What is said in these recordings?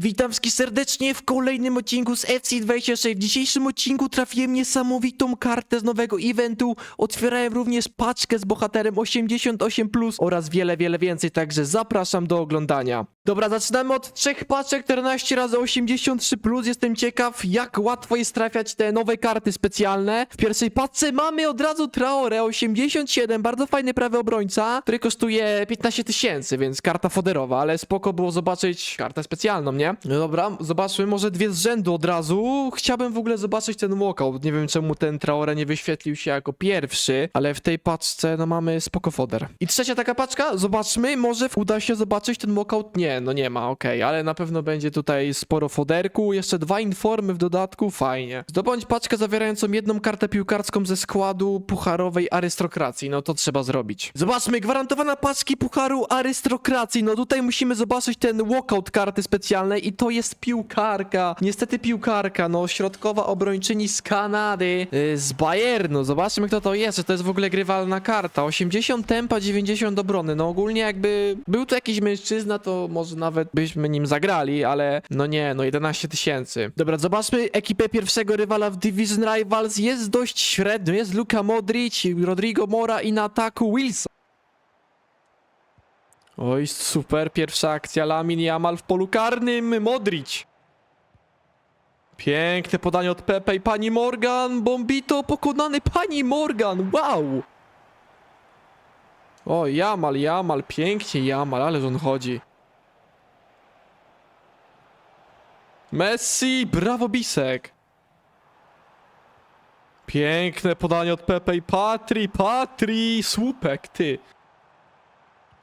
Witam wszystkich serdecznie w kolejnym odcinku z FC26. W dzisiejszym odcinku trafiłem niesamowitą kartę z nowego eventu. Otwierałem również paczkę z bohaterem 88+, oraz wiele, wiele więcej, także zapraszam do oglądania. Dobra, zaczynamy od trzech paczek 14 razy 83+. Jestem ciekaw, jak łatwo jest trafiać te nowe karty specjalne. W pierwszej paczce mamy od razu Traore 87, bardzo fajny prawy obrońca, który kosztuje 15 tysięcy, więc karta foderowa, ale spoko było zobaczyć kartę specjalną, nie? No dobra, zobaczmy może dwie z rzędu od razu. Chciałbym w ogóle zobaczyć ten walkout. Nie wiem czemu ten Traore nie wyświetlił się jako pierwszy, ale w tej paczce no mamy spoko foder. I trzecia taka paczka, zobaczmy, może uda się zobaczyć ten walkout. Nie, no nie ma, okej, ale na pewno będzie tutaj sporo foderku, jeszcze dwa informy w dodatku, fajnie. Zdobądź paczkę zawierającą jedną kartę piłkarską ze składu pucharowej arystokracji, no to trzeba zrobić. Zobaczmy, gwarantowana paczki pucharu arystokracji, no tutaj musimy zobaczyć ten walkout karty specjalnej i to jest piłkarka. Niestety piłkarka, no środkowa obrończyni z Kanady, yy, z Bayernu. Zobaczmy kto to jest, czy to jest w ogóle grywalna karta. 80 tempa, 90 obrony. No ogólnie jakby był to jakiś mężczyzna, to może nawet byśmy nim zagrali, ale no nie, no 11 tysięcy. Dobra, zobaczmy ekipę pierwszego rywala w Division Rivals. Jest dość średnio, jest Luka Modric, Rodrigo Mora i na ataku Wilson. Oj, super, pierwsza akcja Lamin Jamal w polu karnym, Modric. Piękne podanie od Pepe i pani Morgan, Bombito pokonany, pani Morgan, wow! O, Jamal, Jamal, pięknie Jamal, ale on chodzi. Messi, brawo Bisek. Piękne podanie od Pepe i Patri, Patri, słupek, ty.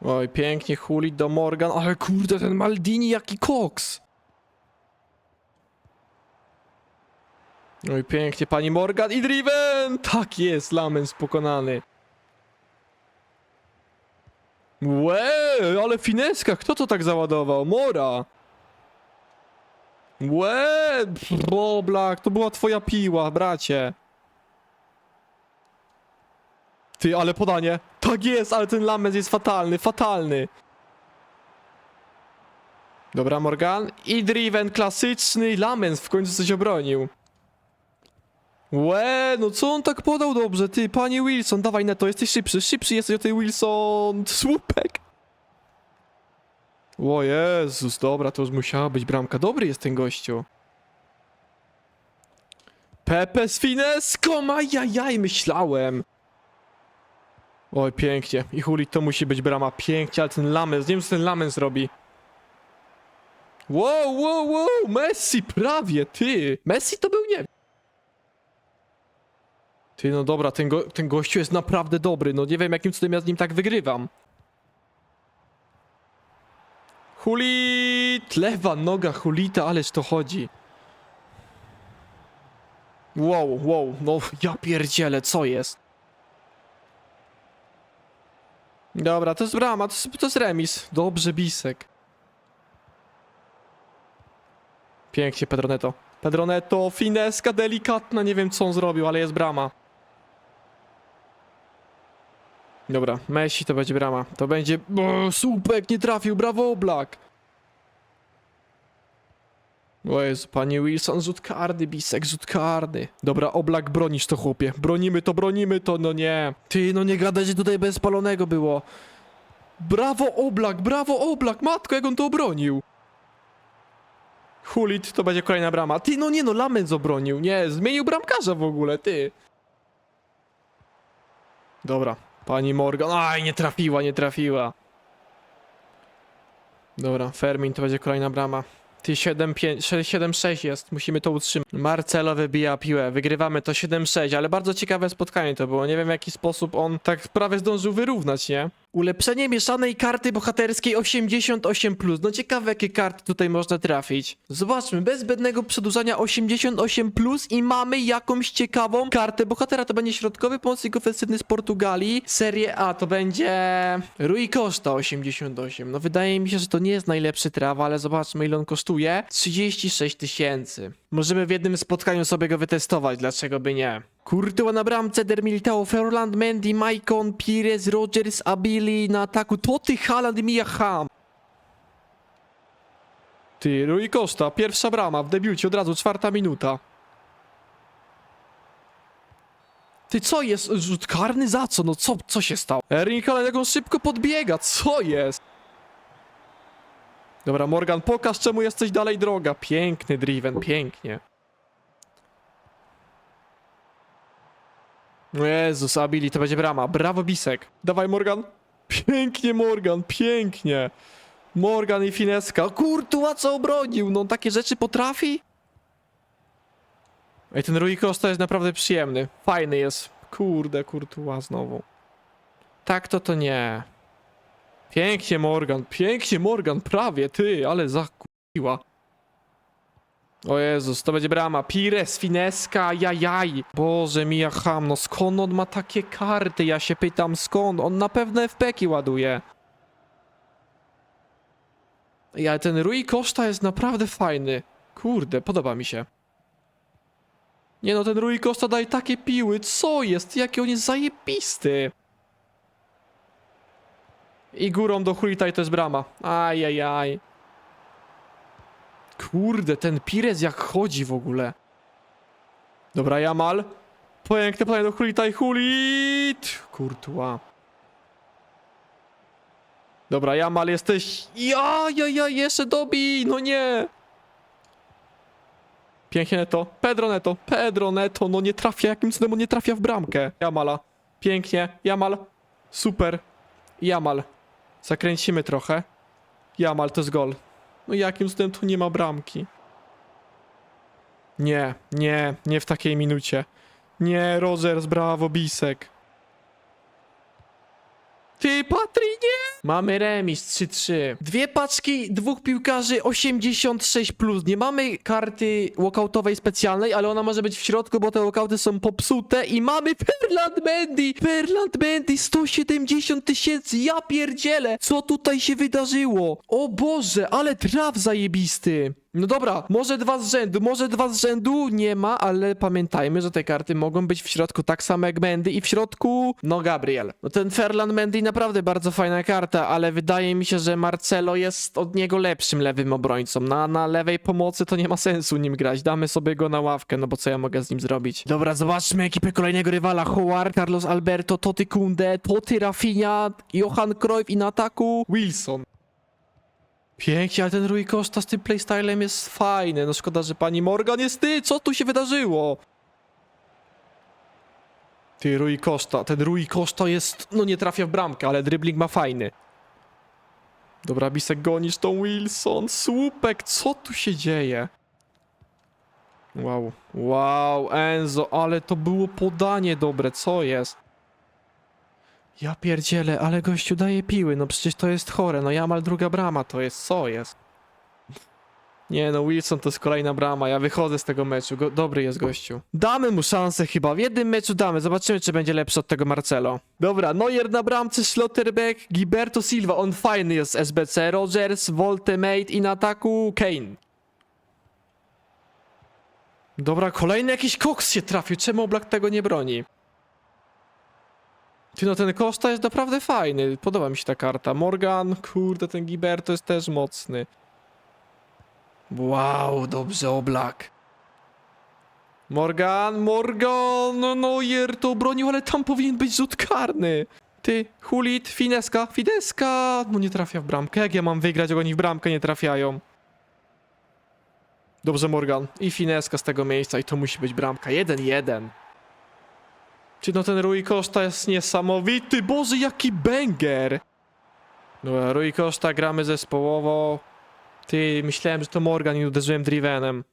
Oj, pięknie hulić do Morgan, ale kurde, ten Maldini jaki koks. Oj, pięknie, pani Morgan i Driven! Tak jest, Lamens pokonany. Łe, ale fineska, kto to tak załadował? Mora! Łe, Boblak, to była twoja piła, bracie. Ty, ale podanie. Tak jest, ale ten Lamens jest fatalny, fatalny. Dobra, Morgan. I Driven, klasyczny. Lamens w końcu coś obronił. Łe, no co on tak podał dobrze, ty, panie Wilson, dawaj neto, jesteś szybszy, szybszy jesteś o tej Wilson, słupek. O Jezus, dobra, to już musiała być bramka, dobry jest ten gościu. Pepe z fineską, ajajaj, myślałem. Oj, pięknie, i Hulit to musi być brama, pięknie, ale ten Lamens, nie wiem co ten Lamens robi. Wow, wow, wow, Messi, prawie, ty. Messi to był, nie. Ty, no dobra, ten, go, ten gościu jest naprawdę dobry. No nie wiem, jakim cudem ja z nim tak wygrywam. Hulit! Lewa noga Hulita, ależ to chodzi. Wow, wow, no ja pierdzielę, co jest? Dobra, to jest brama, to jest, to jest remis. Dobrze, Bisek. Pięknie, Pedroneto. Pedroneto, fineska delikatna, nie wiem co on zrobił, ale jest brama. Dobra, Messi to będzie brama. To będzie... O, słupek nie trafił, brawo Oblak. O Jezu, panie Wilson, rzut Bisek, rzut. Dobra, Oblak, bronisz to chłopie. Bronimy to, bronimy to, no nie. Ty, no nie gadaj, że tutaj bez palonego było. Brawo Oblak, brawo Oblak, matko, jak on to obronił. Hulit, to będzie kolejna brama. Ty, no nie no, Lamens obronił, nie, zmienił bramkarza w ogóle, ty. Dobra, pani Morgan, aj, nie trafiła, nie trafiła. Dobra, Fermin, to będzie kolejna brama. Ty 7-6 jest, musimy to utrzymać. Marcelo wybija piłę, wygrywamy to 7-6, ale bardzo ciekawe spotkanie to było. Nie wiem w jaki sposób on tak prawie zdążył wyrównać, nie? Ulepszenie mieszanej karty bohaterskiej 88+. No ciekawe jakie karty tutaj można trafić. Zobaczmy, bez zbędnego przedłużania 88+, i mamy jakąś ciekawą kartę bohatera. To będzie środkowy pomocnik ofensywny z Portugalii. Serie A to będzie Rui Costa 88. No wydaje mi się, że to nie jest najlepszy trawa, ale zobaczmy ile on kosztuje. 36 tysięcy. Możemy w jednym spotkaniu sobie go wytestować, dlaczego by nie? Kurtyła na bramce, Der Militao, Ferland, Mendy, Maicon, Pires, Rogers, Abili na ataku, Toty, Haaland i Mia Hamm. Ty, Rui Costa, pierwsza brama w debiucie, od razu czwarta minuta. Ty, co jest? Rzut karny za co? No co, co się stało? Erling Haaland jak on szybko podbiega, co jest? Dobra, Morgan, pokaż czemu jesteś dalej droga. Piękny driven, pięknie. Jezus, Abili, to będzie brama. Brawo, Bisek. Dawaj, Morgan. Pięknie, Morgan, pięknie. Morgan i Fineska. Kurtua, co obronił? No, takie rzeczy potrafi? Ej, ten Rui Costa jest naprawdę przyjemny. Fajny jest. Kurde, Kurtua znowu. Tak to to nie. Pięknie, Morgan. Pięknie, Morgan. Prawie, ty, ale zakupiła. O Jezus, to będzie brama. Pires, Fineska, jajaj. Boże, mija ham, no skąd on ma takie karty? Ja się pytam skąd? On na pewno FP-ki ładuje. Ja, ten Rui Costa jest naprawdę fajny. Kurde, podoba mi się. Nie no, ten Rui Costa daje takie piły. Co jest? Jaki on jest zajebisty. I górą do Hulita i to jest brama. Ajajaj. Kurde, ten Pires jak chodzi w ogóle. Dobra, Jamal. Piękne podanie do Hulita i Hulit. Kurtua. Dobra, Jamal jesteś... Ja, ja, ja, jeszcze dobij, no nie. Pięknie Neto. Pedro Neto. Pedro Neto, no nie trafia, jakim cudem on nie trafia w bramkę. Jamala. Pięknie. Jamal. Super. Jamal. Zakręcimy trochę. Jamal, to jest gol. No jakim cudem tu nie ma bramki? Nie, nie, nie w takiej minucie. Nie, Rogers, brawo, Bisek. Ty, Patry, nie! Mamy remis 3-3. Dwie paczki, dwóch piłkarzy 86+. Plus. Nie mamy karty walkoutowej specjalnej, ale ona może być w środku, bo te walkouty są popsute. I mamy Ferland Mendy! Ferland Mendy 170 tysięcy! Ja pierdzielę! Co tutaj się wydarzyło? O Boże, ale traf zajebisty! No dobra, może dwa z rzędu, może dwa z rzędu nie ma, ale pamiętajmy, że te karty mogą być w środku tak samo jak Mendy i w środku, no Gabriel. No ten Ferland Mendy naprawdę bardzo fajna karta, ale wydaje mi się, że Marcelo jest od niego lepszym lewym obrońcą. Na, na lewej pomocy to nie ma sensu nim grać, damy sobie go na ławkę, no bo co ja mogę z nim zrobić? Dobra, zobaczmy ekipę kolejnego rywala. Howard, Carlos Alberto, Toty Kunde, Toty Rafinha, Johan Cruyff i na ataku Wilson. Pięknie, ale ten Rui Costa z tym playstylem jest fajny. No szkoda, że pani Morgan jest ty. Co tu się wydarzyło? Ty, Rui Costa. Ten Rui Costa jest... No nie trafia w bramkę, ale dribbling ma fajny. Dobra, Bisek gonisz tą Wilson. Słupek, co tu się dzieje? Wow, wow, Enzo, ale to było podanie dobre, co jest? Ja pierdzielę, ale gościu daje piły, no przecież to jest chore, no Jamal druga brama to jest, co jest? Nie no, Wilson to jest kolejna brama, ja wychodzę z tego meczu, Go dobry jest gościu. Damy mu szansę chyba, w jednym meczu damy, zobaczymy czy będzie lepszy od tego Marcelo. Dobra, Neuer na bramce, Schlotterbeck, Gilberto Silva, on fajny jest SBC, Rogers, Voltemate i na ataku Kane. Dobra, kolejny jakiś koks się trafił, czemu Oblak tego nie broni? Ty no ten Costa jest naprawdę fajny, podoba mi się ta karta. Morgan, kurde, ten Giberto jest też mocny. Wow, dobrze Oblak. Morgan, Morgan, no Neuer to obronił, ale tam powinien być rzut karny. Ty, Hulit, Fineska, Fideska, no nie trafia w bramkę. Jak ja mam wygrać, jak oni w bramkę nie trafiają? Dobrze Morgan i Fineska z tego miejsca i to musi być bramka. 1-1. Czy no ten Rui Costa jest niesamowity? Boże, jaki banger! Dobra, Rui Costa gramy zespołowo. Ty, myślałem, że to Morgan i uderzyłem Drivenem.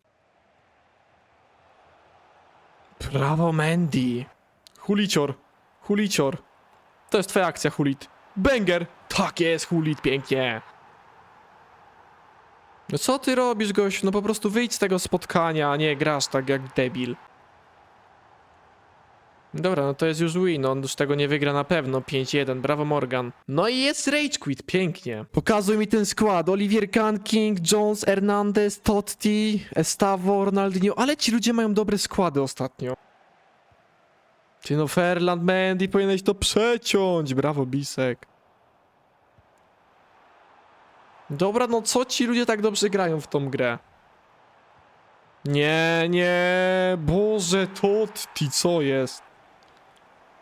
Prawo Mandy. Hulicior. Hulicior. To jest twoja akcja, Hulit. Banger! Tak jest, Hulit, pięknie. No co ty robisz, gościu? No po prostu wyjdź z tego spotkania, a nie grasz tak jak debil. Dobra, no to jest już win, on już tego nie wygra na pewno. 5-1, brawo Morgan. No i jest Rage Quit, pięknie. Pokazuj mi ten skład. Olivier Kahn, King, Jones, Hernandez, Totti, Estavo, Ronaldinho, ale ci ludzie mają dobre składy ostatnio. Ty no, Ferland Mendy, powinieneś to przeciąć. Brawo, Bisek. Dobra, no co ci ludzie tak dobrze grają w tą grę? Nie, nie, Boże, Totti, co jest?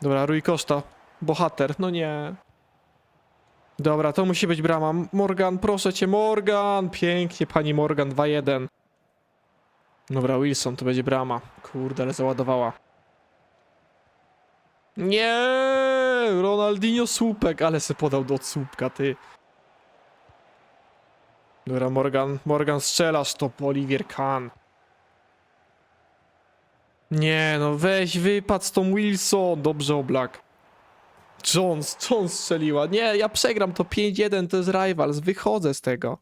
Dobra, Rui Costa, bohater, no nie. Dobra, to musi być brama. Morgan, proszę cię, Morgan! Pięknie, pani Morgan, 2-1. Dobra, Wilson, to będzie brama. Kurde, ale załadowała. Nie! Ronaldinho słupek, ale se podał do słupka, ty. Dobra, Morgan, Morgan strzelasz to, Olivier Kahn. Nie, no weź, wypadł z tą Wilson. Dobrze, Oblak. Jones, Jones strzeliła. Nie, ja przegram to 5-1, to jest Rivals, wychodzę z tego.